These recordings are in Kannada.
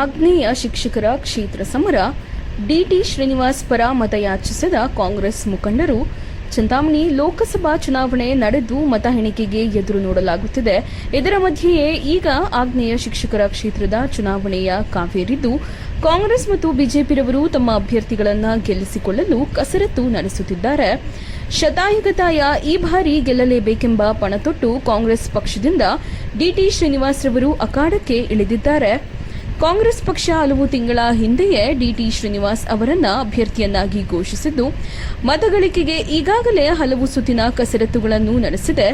ಆಗ್ನೇಯ ಶಿಕ್ಷಕರ ಕ್ಷೇತ್ರ ಸಮರ, ಡಿಟಿ ಶ್ರೀನಿವಾಸ್ ಪರ ಮತಯಾಚಿಸಿದ ಕಾಂಗ್ರೆಸ್ ಮುಖಂಡರು ಚಿಂತಾಮಣಿ ಲೋಕಸಭಾ ಚುನಾವಣೆ ನಡೆದು ಮತ ಎಣಿಕೆಗೆ ಎದುರು ನೋಡಲಾಗುತ್ತಿದೆ. ಇದರ ಮಧ್ಯೆಯೇ ಈಗ ಆಗ್ನೇಯ ಶಿಕ್ಷಕರ ಕ್ಷೇತ್ರದ ಚುನಾವಣೆಯ ಕಾವೇರಿದ್ದು, ಕಾಂಗ್ರೆಸ್ ಮತ್ತು ಬಿಜೆಪಿರವರು ತಮ್ಮ ಅಭ್ಯರ್ಥಿಗಳನ್ನು ಗೆಲ್ಲಿಸಿಕೊಳ್ಳಲು ಕಸರತ್ತು ನಡೆಸುತ್ತಿದ್ದಾರೆ. ಶತಾಯುಗತಾಯ ಈ ಬಾರಿ ಗೆಲ್ಲಲೇಬೇಕೆಂಬ ಪಣತೊಟ್ಟು ಕಾಂಗ್ರೆಸ್ ಪಕ್ಷದಿಂದ ಡಿಟಿ ಶ್ರೀನಿವಾಸ್ ರವರು ಅಖಾಡಕ್ಕೆ ಇಳಿದಿದ್ದಾರೆ. ಕಾಂಗ್ರೆಸ್ ಪಕ್ಷ ಹಲವು ತಿಂಗಳ ಹಿಂದೆಯೇ ಡಿಟಿ ಶ್ರೀನಿವಾಸ್ ಅವರನ್ನ ಅಭ್ಯರ್ಥಿಯನ್ನಾಗಿ ಘೋಷಿಸಿದ್ದು, ಮತಗಳಿಕೆಗೆ ಈಗಾಗಲೇ ಹಲವು ಸುತ್ತಿನ ಕಸರತ್ತುಗಳನ್ನು ನಡೆಸಿದೆ.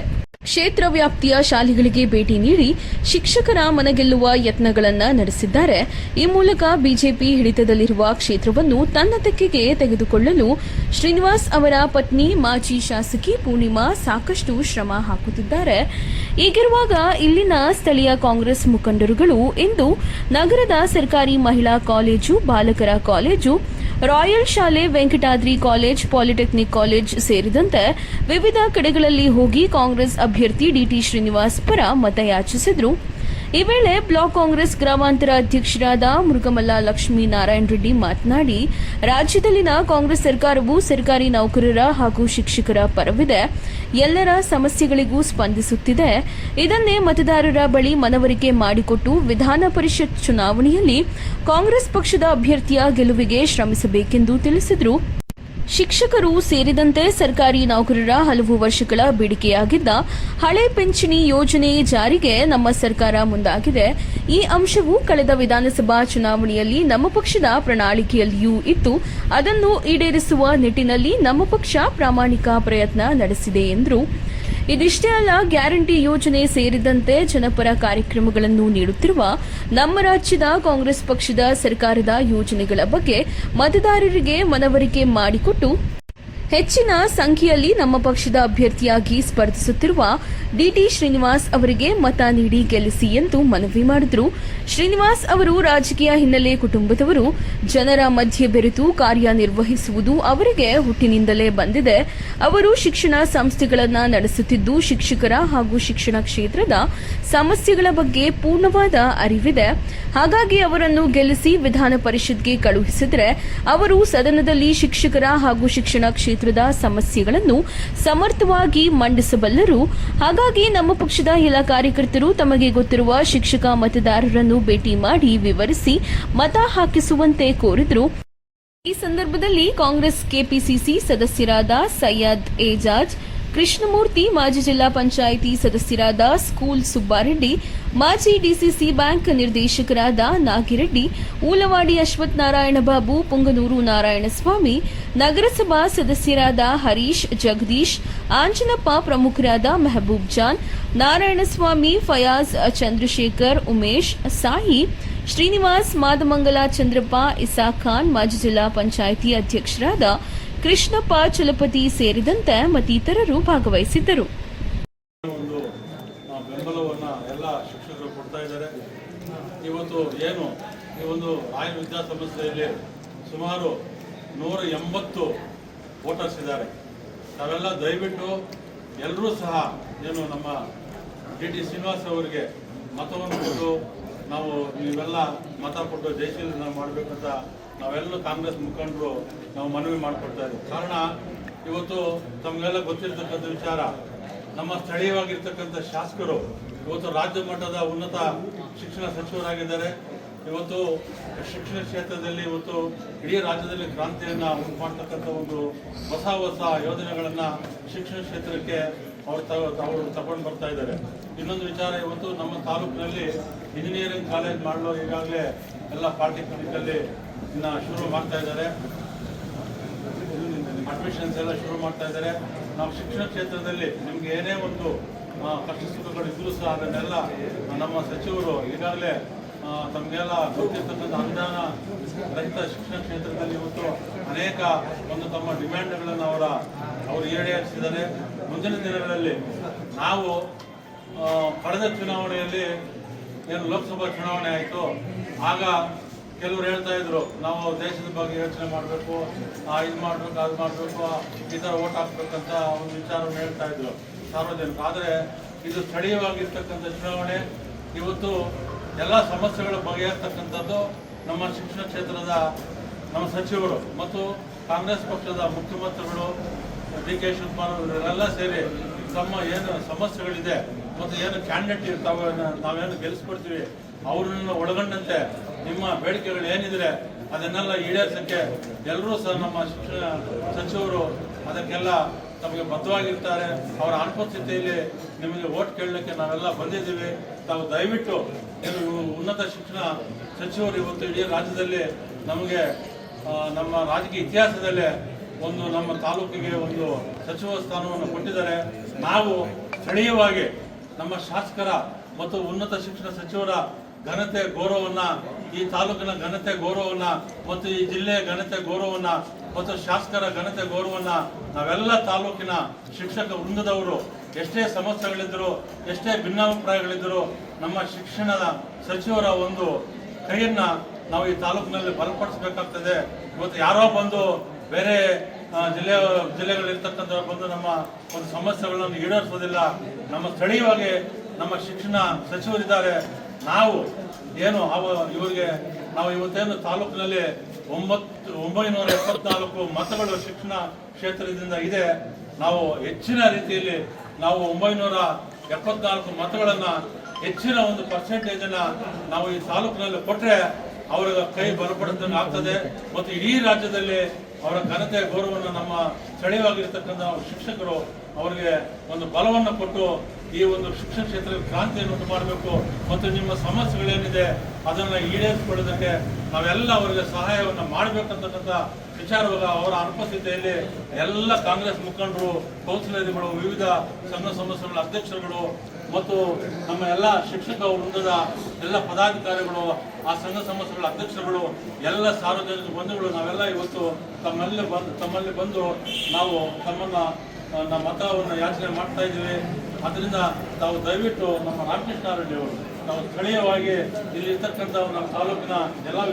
ಕ್ಷೇತ್ರ ವ್ಯಾಪ್ತಿಯ ಶಾಲೆಗಳಿಗೆ ಭೇಟಿ ನೀಡಿ ಶಿಕ್ಷಕರ ಮನಗೆಲ್ಲುವ ಯತ್ನಗಳನ್ನು ನಡೆಸಿದ್ದಾರೆ. ಈ ಮೂಲಕ ಬಿಜೆಪಿ ಹಿಡಿತದಲ್ಲಿರುವ ಕ್ಷೇತ್ರವನ್ನು ತನ್ನ ತೆಕ್ಕೆಗೆ ತೆಗೆದುಕೊಳ್ಳಲು ಶ್ರೀನಿವಾಸ್ ಅವರ ಪತ್ನಿ ಮಾಜಿ ಶಾಸಕಿ ಪೂರ್ಣಿಮಾ ಸಾಕಷ್ಟು ಶ್ರಮ ಹಾಕುತ್ತಿದ್ದಾರೆ. ಈಗಿರುವಾಗ ಇಲ್ಲಿನ ಸ್ಥಳೀಯ ಕಾಂಗ್ರೆಸ್ ಮುಖಂಡರುಗಳು ಇಂದು ನಗರದ ಸರ್ಕಾರಿ ಮಹಿಳಾ ಕಾಲೇಜು, ಬಾಲಕರ ಕಾಲೇಜು ರಾಯಲ್ ಶಾಲೆ ವೆಂಕಟಾದ್ರಿ ಕಾಲೇಜ್, ಪಾಲಿಟೆಕ್ನಿಕ್ ಕಾಲೇಜ್ ಸೇರಿದಂತೆ ವಿವಿಧ ಕಡೆಗಳಲ್ಲಿ ಹೋಗಿ ಕಾಂಗ್ರೆಸ್ ಅಭ್ಯರ್ಥಿ ಡಿಟಿ ಶ್ರೀನಿವಾಸ್ ಪರ ಮತಯಾಚಿಸಿದ್ರು. ಈ ವೇಳೆ ಬ್ಲಾಕ್ ಕಾಂಗ್ರೆಸ್ ಗ್ರಾಮಾಂತರ ಅಧ್ಯಕ್ಷರಾದ ಮುರುಗಮಲ್ಲ ಲಕ್ಷ್ಮೀ ನಾರಾಯಣ ರೆಡ್ಡಿ ಮಾತನಾಡಿ, ರಾಜ್ಯದಲ್ಲಿನ ಕಾಂಗ್ರೆಸ್ ಸರ್ಕಾರವು ಸರ್ಕಾರಿ ನೌಕರರ ಹಾಗೂ ಶಿಕ್ಷಕರ ಪರವಿದೆ. ಎಲ್ಲರ ಸಮಸ್ಯೆಗಳಿಗೂ ಸ್ಪಂದಿಸುತ್ತಿದೆ. ಇದನ್ನೇ ಮತದಾರರ ಬಳಿ ಮನವರಿಕೆ ಮಾಡಿಕೊಟ್ಟು ವಿಧಾನ ಪರಿಷತ್ ಚುನಾವಣೆಯಲ್ಲಿ ಕಾಂಗ್ರೆಸ್ ಪಕ್ಷದ ಅಭ್ಯರ್ಥಿಯ ಗೆಲುವಿಗೆ ಶ್ರಮಿಸಬೇಕೆಂದು ತಿಳಿಸಿದರು. ಶಿಕ್ಷಕರು ಸೇರಿದಂತೆ ಸರ್ಕಾರಿ ನೌಕರರ ಹಲವು ವರ್ಷಗಳ ಬೇಡಿಕೆಯಾಗಿದ್ದ ಹಳೆ ಪಿಂಚಣಿ ಯೋಜನೆ ಜಾರಿಗೆ ನಮ್ಮ ಸರ್ಕಾರ ಮುಂದಾಗಿದೆ. ಈ ಅಂಶವು ಕಳೆದ ವಿಧಾನಸಭಾ ಚುನಾವಣೆಯಲ್ಲಿ ನಮ್ಮ ಪಕ್ಷದ ಪ್ರಣಾಳಿಕೆಯಲ್ಲಿಯೂ ಇತ್ತು. ಅದನ್ನು ಈಡೇರಿಸುವ ನಿಟ್ಟಿನಲ್ಲಿ ನಮ್ಮ ಪಕ್ಷ ಪ್ರಾಮಾಣಿಕ ಪ್ರಯತ್ನ ನಡೆಸಿದೆ ಎಂದರು. ಇದಿಷ್ಟೇ ಅಲ್ಲ, ಗ್ಯಾರಂಟಿ ಯೋಜನೆ ಸೇರಿದಂತೆ ಜನಪರ ಕಾರ್ಯಕ್ರಮಗಳನ್ನು ನೀಡುತ್ತಿರುವ ನಮ್ಮ ರಾಜ್ಯದ ಕಾಂಗ್ರೆಸ್ ಪಕ್ಷದ ಸರ್ಕಾರದ ಯೋಜನೆಗಳ ಬಗ್ಗೆ ಮತದಾರರಿಗೆ ಮನವರಿಕೆ ಮಾಡಿಕೊಟ್ಟು ಹೆಚ್ಚಿನ ಸಂಖ್ಯೆಯಲ್ಲಿ ನಮ್ಮ ಪಕ್ಷದ ಅಭ್ಯರ್ಥಿಯಾಗಿ ಸ್ಪರ್ಧಿಸುತ್ತಿರುವ ಡಿಟಿ ಶ್ರೀನಿವಾಸ್ ಅವರಿಗೆ ಮತ ನೀಡಿ ಗೆಲ್ಲಿಸಿ ಎಂದು ಮನವಿ ಮಾಡಿದರು. ಶ್ರೀನಿವಾಸ್ ಅವರು ರಾಜಕೀಯ ಹಿನ್ನೆಲೆ ಕುಟುಂಬದವರು. ಜನರ ಮಧ್ಯೆ ಬೆರೆತು ಕಾರ್ಯನಿರ್ವಹಿಸುವುದು ಅವರಿಗೆ ಹುಟ್ಟಿನಿಂದಲೇ ಬಂದಿದೆ. ಅವರು ಶಿಕ್ಷಣ ಸಂಸ್ಥೆಗಳನ್ನು ನಡೆಸುತ್ತಿದ್ದು, ಶಿಕ್ಷಕರ ಹಾಗೂ ಶಿಕ್ಷಣ ಕ್ಷೇತ್ರದ ಸಮಸ್ಯೆಗಳ ಬಗ್ಗೆ ಪೂರ್ಣವಾದ ಅರಿವಿದೆ. ಹಾಗಾಗಿ ಅವರನ್ನು ಗೆಲ್ಲಿಸಿ ವಿಧಾನ ಪರಿಷತ್ಗೆ ಕಳುಹಿಸಿದರೆ, ಅವರು ಸದನದಲ್ಲಿ ಶಿಕ್ಷಕರ ಹಾಗೂ ಶಿಕ್ಷಣ ಕ್ಷೇತ್ರದ ಸಮಸ್ಯೆಗಳನ್ನು ಸಮರ್ಥವಾಗಿ ಮಂಡಿಸಬಲ್ಲರು. ಹಾಗಾಗಿ ನಮ್ಮ ಪಕ್ಷದ ಎಲ್ಲ ಕಾರ್ಯಕರ್ತರು ತಮಗೆ ಗೊತ್ತಿರುವ ಶಿಕ್ಷಕ ಮತದಾರರನ್ನು ಭೇಟಿ ಮಾಡಿ ವಿವರಿಸಿ ಮತ ಹಾಕಿಸುವಂತೆ ಕೋರಿದರು. ಈ ಸಂದರ್ಭದಲ್ಲಿ ಕಾಂಗ್ರೆಸ್ ಕೆಪಿಸಿಸಿ ಸದಸ್ಯರಾದ ಸೈಯದ್ ಏಜಾಜ್ ಕೃಷ್ಣಮೂರ್ತಿ, ಮಾಜಿ ಜಿಲ್ಲಾ ಪಂಚಾಯಿತಿ ಸದಸ್ಯರಾದ ಸ್ಕೂಲ್ ಸುಬ್ಬಾರೆಡ್ಡಿ, ಮಾಜಿ ಡಿಸಿಸಿ ಬ್ಯಾಂಕ್ ನಿರ್ದೇಶಕರಾದ ನಾಗಿರೆಡ್ಡಿ, ಊಲವಾಡಿ ಅಶ್ವಥ್ ನಾರಾಯಣ ಬಾಬು, ಪುಂಗನೂರು ನಾರಾಯಣಸ್ವಾಮಿ ನಗರಸಭಾ ಸದಸ್ಯರಾದ ಹರೀಶ್, ಜಗದೀಶ್, ಆಂಜನಪ್ಪ ಪ್ರಮುಖರಾದ ಮೆಹಬೂಬ್ ಜಾನ್ ನಾರಾಯಣಸ್ವಾಮಿ ಫಯಾಜ್ ಚಂದ್ರಶೇಖರ್, ಉಮೇಶ್, ಸಾಯಿ, ಶ್ರೀನಿವಾಸ್ ಮಾದಮಂಗಲ ಚಂದ್ರಪ್ಪ ಇಸಾ ಖಾನ್ ಮಾಜಿ ಜಿಲ್ಲಾ ಪಂಚಾಯಿತಿ ಅಧ್ಯಕ್ಷರಾದ ಕೃಷ್ಣಪ್ಪ, ಚಲಪತಿ ಸೇರಿದಂತೆ ಮತ್ತಿತರರು ಭಾಗವಹಿಸಿದ್ದರು. ಬೆಂಬಲವನ್ನ ಎಲ್ಲ ಶಿಕ್ಷಕರು ಕೊಡ್ತಾ ಇದ್ದಾರೆ. ಇವತ್ತು ಏನು, ಈ ಒಂದು ರಾಯ ವಿದ್ಯಾ ಸಂಸ್ಥೆಯಲ್ಲಿ ಸುಮಾರು ನೂರ ಎಂಬತ್ತು ವೋಟರ್ಸ್ ಇದ್ದಾರೆ. ತಾವೆಲ್ಲ ದಯವಿಟ್ಟು ಎಲ್ಲರೂ ಸಹ ಏನು ನಮ್ಮ ಡಿ ಟಿ ಶ್ರೀನಿವಾಸ್ ಅವರಿಗೆ ಮತವನ್ನು ಕೊಟ್ಟು ನಾವು ನೀವೆಲ್ಲ ಮತ ಕೊಟ್ಟು ಜಯಶೀಲ ಮಾಡಬೇಕಂತ ನಾವೆಲ್ಲ ಕಾಂಗ್ರೆಸ್ ಮುಖಂಡರು ನಾವು ಮನವಿ ಮಾಡಿಕೊಡ್ತಾ ಇದ್ದೀವಿ. ಕಾರಣ, ಇವತ್ತು ತಮಗೆಲ್ಲ ಗೊತ್ತಿರ್ತಕ್ಕಂಥ ವಿಚಾರ, ನಮ್ಮ ಸ್ಥಳೀಯವಾಗಿರ್ತಕ್ಕಂಥ ಶಾಸಕರು ಇವತ್ತು ರಾಜ್ಯ ಮಟ್ಟದ ಉನ್ನತ ಶಿಕ್ಷಣ ಸಚಿವರಾಗಿದ್ದಾರೆ. ಇವತ್ತು ಶಿಕ್ಷಣ ಕ್ಷೇತ್ರದಲ್ಲಿ ಇವತ್ತು ಇಡೀ ರಾಜ್ಯದಲ್ಲಿ ಕ್ರಾಂತಿಯನ್ನ ಉಂಟು ಮಾಡ್ತಕ್ಕಂಥ ಒಂದು ಹೊಸ ಹೊಸ ಯೋಜನೆಗಳನ್ನು ಶಿಕ್ಷಣ ಕ್ಷೇತ್ರಕ್ಕೆ ಅವರು ಅವರು ತಗೊಂಡು ಬರ್ತಾ ಇದ್ದಾರೆ. ಇನ್ನೊಂದು ವಿಚಾರ, ಇವತ್ತು ನಮ್ಮ ತಾಲೂಕಿನಲ್ಲಿ ಇಂಜಿನಿಯರಿಂಗ್ ಕಾಲೇಜ್ ಮಾಡಲು ಈಗಾಗಲೇ ಎಲ್ಲ ಪಾಲಿಟೆಕ್ನಿಕಲ್ಲಿ ಇನ್ನ ಶುರು ಮಾಡ್ತಾ ಇದ್ದಾರೆ. ಅಡ್ಮಿಷನ್ಸ್ ಎಲ್ಲ ಶುರು ಮಾಡ್ತಾ ಇದ್ದಾರೆ. ನಾವು ಶಿಕ್ಷಣ ಕ್ಷೇತ್ರದಲ್ಲಿ ನಿಮ್ಗೆ ಏನೇ ಒಂದು ಕಷ್ಟ ಸುಖಗಳು ಇದ್ರೂ ಸಹ ಅದನ್ನೆಲ್ಲ ನಮ್ಮ ಸಚಿವರು ಈಗಾಗಲೇ ತಮಗೆಲ್ಲ ಗೊತ್ತಿರ್ತಕ್ಕಂಥ ಅನುದಾನ ರಹಿತ ಶಿಕ್ಷಣ ಕ್ಷೇತ್ರದಲ್ಲಿ ಇವತ್ತು ಅನೇಕ ಒಂದು ತಮ್ಮ ಡಿಮ್ಯಾಂಡ್ಗಳನ್ನು ಅವರ, ಅವರು ಈಡೇರಿಸಿದ್ದಾರೆ. ಮುಂದಿನ ದಿನಗಳಲ್ಲಿ ನಾವು ಕಳೆದ ಚುನಾವಣೆಯಲ್ಲಿ ಏನು ಲೋಕಸಭಾ ಚುನಾವಣೆ ಆಯಿತು, ಆಗ ಕೆಲವರು ಹೇಳ್ತಾ ಇದ್ರು, ನಾವು ದೇಶದ ಬಗ್ಗೆ ಯೋಚನೆ ಮಾಡಬೇಕು ಇದು ಮಾಡಬೇಕು, ಅದು ಮಾಡಬೇಕು, ಈ ಥರ ಓಟ್ ಹಾಕ್ಬೇಕಂತ ಒಂದು ವಿಚಾರವನ್ನು ಹೇಳ್ತಾ ಇದ್ರು ಸಾರ್ವಜನಿಕ ಆದರೆ ಇದು ಸ್ಥಳೀಯವಾಗಿರ್ತಕ್ಕಂಥ ಚುನಾವಣೆ. ಇವತ್ತು ಎಲ್ಲ ಸಮಸ್ಯೆಗಳ ಬಗೆಹರ್ತಕ್ಕಂಥದ್ದು ನಮ್ಮ ಶಿಕ್ಷಣ ಕ್ಷೇತ್ರದ ನಮ್ಮ ಸಚಿವರು ಮತ್ತು ಕಾಂಗ್ರೆಸ್ ಪಕ್ಷದ ಮುಖ್ಯಮಂತ್ರಿಗಳು, ಡಿ ಕೆ ಶಿವಕುಮಾರ್ ಇವರೆಲ್ಲ ಸೇರಿ ತಮ್ಮ ಏನು ಸಮಸ್ಯೆಗಳಿದೆ ಮತ್ತು ಏನು ಕ್ಯಾಂಡಿಡೇಟ್ ಇರ್ತಾವೆ ನಾವೇನು ಗೆಲ್ಲಿಸ್ಕೊಡ್ತೀವಿ ಅವ್ರನ್ನ ಒಳಗೊಂಡಂತೆ ನಿಮ್ಮ ಬೇಡಿಕೆಗಳು ಏನಿದ್ರೆ ಅದನ್ನೆಲ್ಲ ಈಡೇರಿಸೋಕ್ಕೆ ಎಲ್ಲರೂ ಸಹ ನಮ್ಮ ಶಿಕ್ಷಣ ಸಚಿವರು ಅದಕ್ಕೆಲ್ಲ ತಮಗೆ ಬದ್ಧವಾಗಿರ್ತಾರೆ. ಅವರ ಅನುಪಸ್ಥಿತಿಯಲ್ಲಿ ನಿಮಗೆ ಓಟ್ ಕೇಳಲಿಕ್ಕೆ ನಾವೆಲ್ಲ ಬಂದಿದ್ದೀವಿ. ತಾವು ದಯವಿಟ್ಟು ಉನ್ನತ ಶಿಕ್ಷಣ ಸಚಿವರು ಇವತ್ತು ಇಡೀ ರಾಜ್ಯದಲ್ಲಿ ನಮಗೆ ನಮ್ಮ ರಾಜಕೀಯ ಇತಿಹಾಸದಲ್ಲೇ ಒಂದು ನಮ್ಮ ತಾಲೂಕಿಗೆ ಒಂದು ಸಚಿವ ಸ್ಥಾನವನ್ನು ಕೊಟ್ಟಿದ್ದಾರೆ. ನಾವು ಸ್ಥಳೀಯವಾಗಿ ನಮ್ಮ ಶಾಸಕರ ಮತ್ತು ಉನ್ನತ ಶಿಕ್ಷಣ ಸಚಿವರ ಘನತೆ ಗೌರವವನ್ನ, ಈ ತಾಲೂಕಿನ ಘನತೆ ಗೌರವವನ್ನ ಮತ್ತು ಈ ಜಿಲ್ಲೆಯ ಘನತೆ ಗೌರವವನ್ನ ಮತ್ತು ಶಾಸಕರ ಘನತೆ ಗೌರವವನ್ನ ನಾವೆಲ್ಲ ತಾಲೂಕಿನ ಶಿಕ್ಷಕ ವೃಂದದವರು. ಎಷ್ಟೇ ಸಮಸ್ಯೆಗಳಿದ್ರು, ಎಷ್ಟೇ ಭಿನ್ನಾಭಿಪ್ರಾಯಗಳಿದ್ದರೂ ನಮ್ಮ ಶಿಕ್ಷಣದ ಸಚಿವರ ಒಂದು ಕೈಯನ್ನ ನಾವು ಈ ತಾಲೂಕಿನಲ್ಲಿ ಬಲಪಡಿಸಬೇಕಾಗ್ತದೆ. ಇವತ್ತು ಯಾರೋ ಬಂದು ಬೇರೆ ಜಿಲ್ಲೆ, ಜಿಲ್ಲೆಗಳಿರ್ತಕ್ಕಂಥವ್ರು ಬಂದು ನಮ್ಮ ಒಂದು ಸಮಸ್ಯೆಗಳನ್ನು ಈಡೇರಿಸೋದಿಲ್ಲ. ನಮ್ಮ ಸ್ಥಳೀಯವಾಗಿ ನಮ್ಮ ಶಿಕ್ಷಣ ಸಚಿವರಿದ್ದಾರೆ. ನಾವು ಏನು ಅವ ಇವರಿಗೆ, ನಾವು ಇವತ್ತೇನು ತಾಲೂಕಿನಲ್ಲಿ ಒಂಬತ್ತು, ಒಂಬೈನೂರ ಎಪ್ಪತ್ನಾಲ್ಕು ಮತಗಳು ಶಿಕ್ಷಣ ಕ್ಷೇತ್ರದಿಂದ ಇದೆ. ನಾವು ಹೆಚ್ಚಿನ ರೀತಿಯಲ್ಲಿ ನಾವು ಒಂಬೈನೂರ ಎಪ್ಪತ್ನಾಲ್ಕು ಮತಗಳನ್ನು ಹೆಚ್ಚಿನ ಒಂದು ಪರ್ಸೆಂಟೇಜ್ ಅನ್ನ ನಾವು ಈ ತಾಲೂಕಿನಲ್ಲಿ ಕೊಟ್ಟರೆ ಅವರ ಕೈ ಬಲಪಡಿಸಿದಂಗೆ ಮತ್ತು ಇಡೀ ರಾಜ್ಯದಲ್ಲಿ ಅವರ ಘನತೆ ಗೌರವವನ್ನು ನಮ್ಮ ಸ್ಥಳೀಯವಾಗಿರ್ತಕ್ಕಂಥ ಶಿಕ್ಷಕರು ಅವರಿಗೆ ಒಂದು ಬಲವನ್ನು ಕೊಟ್ಟು ಈ ಒಂದು ಶಿಕ್ಷಣ ಕ್ಷೇತ್ರದಲ್ಲಿ ಕ್ರಾಂತಿಯನ್ನು ಮಾಡಬೇಕು ಮತ್ತು ನಿಮ್ಮ ಸಮಸ್ಯೆಗಳೇನಿದೆ ಅದನ್ನು ಈಡೇರಿಸಿಕೊಳ್ಳೋದಕ್ಕೆ ನಾವೆಲ್ಲ ಅವರಿಗೆ ಸಹಾಯವನ್ನು ಮಾಡಬೇಕಂತಕ್ಕಂಥ ವಿಚಾರವಾಗ ಅವರ ಅನುಪಸ್ಥಿತಿಯಲ್ಲಿ ಎಲ್ಲ ಕಾಂಗ್ರೆಸ್ ಮುಖಂಡರು ಕೌನ್ಸಿಲರ್ಗಳು ವಿವಿಧ ಸಂಘ ಸಂಸ್ಥೆಗಳ ಅಧ್ಯಕ್ಷರುಗಳು ಮತ್ತು ನಮ್ಮ ಎಲ್ಲ ಶಿಕ್ಷಕ ವೃಂದದ ಎಲ್ಲ ಪದಾಧಿಕಾರಿಗಳು, ಆ ಸಂಘ ಸಂಸ್ಥೆಗಳ ಅಧ್ಯಕ್ಷರುಗಳು, ಎಲ್ಲ ಸಾರ್ವಜನಿಕ ಬಂಧುಗಳು, ನಾವೆಲ್ಲ ಇವತ್ತು ತಮ್ಮಲ್ಲಿ ಬಂದು ತಮ್ಮಲ್ಲಿ ಬಂದು ನಾವು ತಮ್ಮನ್ನ ನಮ್ಮ ಮತವನ್ನು ಯಾಚನೆ ಮಾಡ್ತಾ ಇದ್ದೀವಿ. ಅದರಿಂದ ತಾವು ದಯವಿಟ್ಟು ನಮ್ಮ ರಾಮಕೃಷ್ಣ ಅವರು ನಾವು ಸ್ಥಳೀಯವಾಗಿ ಇಲ್ಲಿ ಇರ್ತಕ್ಕಂಥ ನಮ್ಮ ತಾಲೂಕಿನ ಎಲ್ಲ